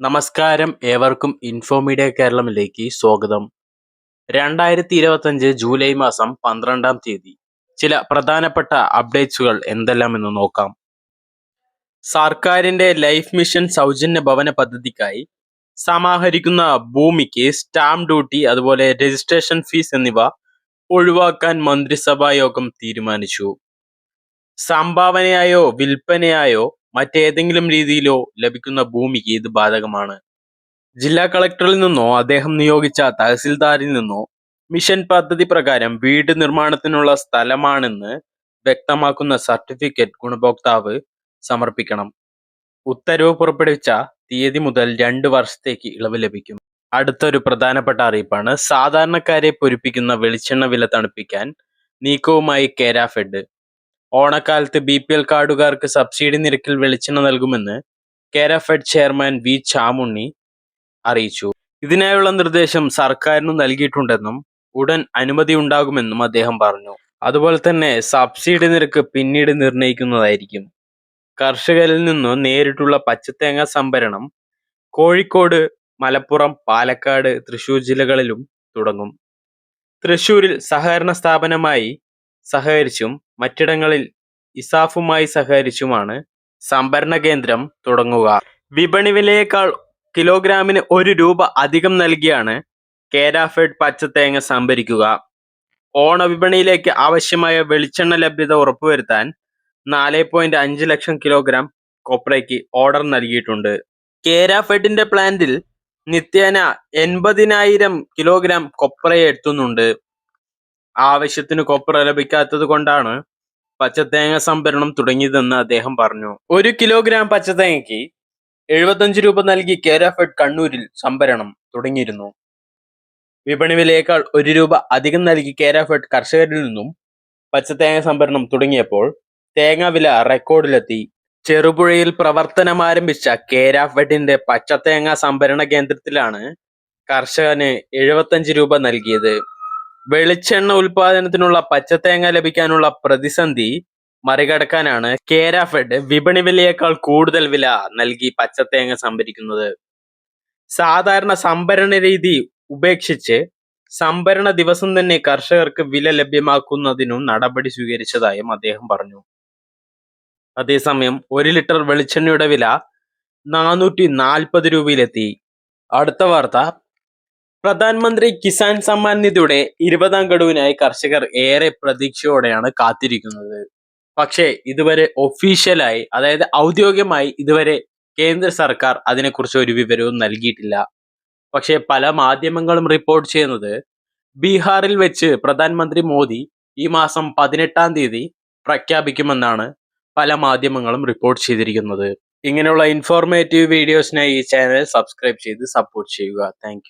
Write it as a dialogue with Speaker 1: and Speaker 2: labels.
Speaker 1: നമസ്കാരം ഏവർക്കും ഇൻഫോമീഡിയ കേരളത്തിലേക്ക് സ്വാഗതം. രണ്ടായിരത്തി ഇരുപത്തഞ്ച് ജൂലൈ മാസം പന്ത്രണ്ടാം തീയതി ചില പ്രധാനപ്പെട്ട അപ്ഡേറ്റ്സുകൾ എന്തെല്ലാമെന്ന് നോക്കാം. സർക്കാരിന്റെ ലൈഫ് മിഷൻ സൗജന്യ ഭവന പദ്ധതിക്കായി സമാഹരിക്കുന്ന ഭൂമിക്ക് സ്റ്റാമ്പ് ഡ്യൂട്ടി അതുപോലെ രജിസ്ട്രേഷൻ ഫീസ് എന്നിവ ഒഴിവാക്കാൻ മന്ത്രിസഭാ യോഗം തീരുമാനിച്ചു. സംഭാവനയായോ വിൽപ്പനയായോ മറ്റേതെങ്കിലും രീതിയിലോ ലഭിക്കുന്ന ഭൂമിക്ക് ഇത് ബാധകമാണ്? ജില്ലാ കളക്ടറിൽ നിന്നോ അദ്ദേഹം നിയോഗിച്ച തഹസിൽദാരിൽ നിന്നോ മിഷൻ പദ്ധതി പ്രകാരം വീട് നിർമ്മാണത്തിനുള്ള സ്ഥലമാണെന്ന് വ്യക്തമാക്കുന്ന സർട്ടിഫിക്കറ്റ് ഗുണഭോക്താവ് സമർപ്പിക്കണം. ഉത്തരവ് പുറപ്പെടുവിച്ച തീയതി മുതൽ രണ്ട് വർഷത്തേക്ക് ഇളവ് ലഭിക്കും. അടുത്തൊരു പ്രധാനപ്പെട്ട അറിയിപ്പാണ്. സാധാരണക്കാരെ പൊരിപ്പിക്കുന്ന വെളിച്ചെണ്ണ വില തണുപ്പിക്കാൻ നീക്കവുമായി കേരാഫെഡ് ഓണക്കാലത്ത് ബി പി എൽ കാർഡുകാർക്ക് സബ്സിഡി നിരക്കിൽ വെളിച്ചെണ്ണ നൽകുമെന്ന് കേരാഫെഡ് ചെയർമാൻ വി ചാമുണ്ണി അറിയിച്ചു. ഇതിനായുള്ള നിർദ്ദേശം സർക്കാരിന് നൽകിയിട്ടുണ്ടെന്നും ഉടൻ അനുമതി ഉണ്ടാകുമെന്നും അദ്ദേഹം പറഞ്ഞു. അതുപോലെ തന്നെ സബ്സിഡി നിരക്ക് പിന്നീട് നിർണയിക്കുന്നതായിരിക്കും. കർഷകരിൽ നിന്നും നേരിട്ടുള്ള പച്ചത്തേങ്ങ സംഭരണം കോഴിക്കോട് മലപ്പുറം പാലക്കാട് തൃശൂർ ജില്ലകളിലും തുടങ്ങും. തൃശൂരിൽ സഹകരണ സ്ഥാപനമായി സഹകരിച്ചും മറ്റിടങ്ങളിൽ ഇസാഫുമായി സഹകരിച്ചുമാണ് സംഭരണ കേന്ദ്രം തുടങ്ങുക. വിപണി വിലയേക്കാൾ കിലോഗ്രാമിന് ഒരു രൂപ അധികം നൽകിയാണ് കേരാഫെഡ് പച്ചത്തേങ്ങ സംഭരിക്കുക. ഓണവിപണിയിലേക്ക് ആവശ്യമായ വെളിച്ചെണ്ണ ലഭ്യത ഉറപ്പുവരുത്താൻ നാല് പോയിന്റ് അഞ്ച് ലക്ഷം കിലോഗ്രാം കൊപ്രയ്ക്ക് ഓർഡർ നൽകിയിട്ടുണ്ട്. കേരാഫെഡിന്റെ പ്ലാന്റിൽ നിത്യേന എൺപതിനായിരം കിലോഗ്രാം കൊപ്ര എത്തുന്നുണ്ട്. ആവശ്യത്തിന് കൊപ്ര ലഭിക്കാത്തത് കൊണ്ടാണ് പച്ചത്തേങ്ങ സംഭരണം തുടങ്ങിയതെന്ന് അദ്ദേഹം പറഞ്ഞു. ഒരു കിലോഗ്രാം പച്ചത്തേങ്ങയ്ക്ക് എഴുപത്തഞ്ച് രൂപ നൽകി കേരഫെഡ് കണ്ണൂരിൽ സംഭരണം തുടങ്ങിയിരുന്നു. വിപണി വിലയേക്കാൾ ഒരു രൂപ അധികം നൽകി കേരഫെഡ് കർഷകരിൽ നിന്നും പച്ചത്തേങ്ങ സംഭരണം തുടങ്ങിയപ്പോൾ തേങ്ങ വില റെക്കോർഡിലെത്തി. ചെറുപുഴയിൽ പ്രവർത്തനം ആരംഭിച്ച കേരാഫെഡിന്റെ പച്ചത്തേങ്ങ സംഭരണ കേന്ദ്രത്തിലാണ് കർഷകന് എഴുപത്തഞ്ച് രൂപ നൽകിയത്. വെളിച്ചെണ്ണ ഉൽപാദനത്തിനുള്ള പച്ചത്തേങ്ങ ലഭിക്കാനുള്ള പ്രതിസന്ധി മറികടക്കാനാണ് കേര ഫെഡ് വിപണി വിലയേക്കാൾ കൂടുതൽ വില നൽകി പച്ചത്തേങ്ങ സംഭരിക്കുന്നത്. സാധാരണ സംഭരണ രീതി ഉപേക്ഷിച്ച് സംഭരണ ദിവസം തന്നെ കർഷകർക്ക് വില ലഭ്യമാക്കുന്നതിനും നടപടി സ്വീകരിച്ചതായും അദ്ദേഹം പറഞ്ഞു. അതേസമയം ഒരു ലിറ്റർ വെളിച്ചെണ്ണയുടെ വില നാനൂറ്റി നാൽപ്പത് രൂപയിലെത്തി. അടുത്ത വാർത്ത പ്രധാനമന്ത്രി കിസാൻ സമ്മാൻ നിധിയുടെ ഇരുപതാം ഗഡുവിനായി കർഷകർ ഏറെ പ്രതീക്ഷയോടെയാണ് കാത്തിരിക്കുന്നത്. പക്ഷേ ഇതുവരെ ഒഫീഷ്യലായി അതായത് ഔദ്യോഗികമായി ഇതുവരെ കേന്ദ്ര സർക്കാർ അതിനെക്കുറിച്ച് ഒരു വിവരവും നൽകിയിട്ടില്ല. പക്ഷേ പല മാധ്യമങ്ങളും റിപ്പോർട്ട് ചെയ്യുന്നത് ബീഹാറിൽ വെച്ച് പ്രധാനമന്ത്രി മോദി ഈ മാസം പതിനെട്ടാം തീയതി പ്രഖ്യാപിക്കുമെന്നാണ് പല മാധ്യമങ്ങളും റിപ്പോർട്ട് ചെയ്തിരിക്കുന്നത്. ഇങ്ങനെയുള്ള ഇൻഫോർമേറ്റീവ് വീഡിയോസിനായി ഈ ചാനൽ സബ്സ്ക്രൈബ് ചെയ്ത് സപ്പോർട്ട് ചെയ്യുക. താങ്ക്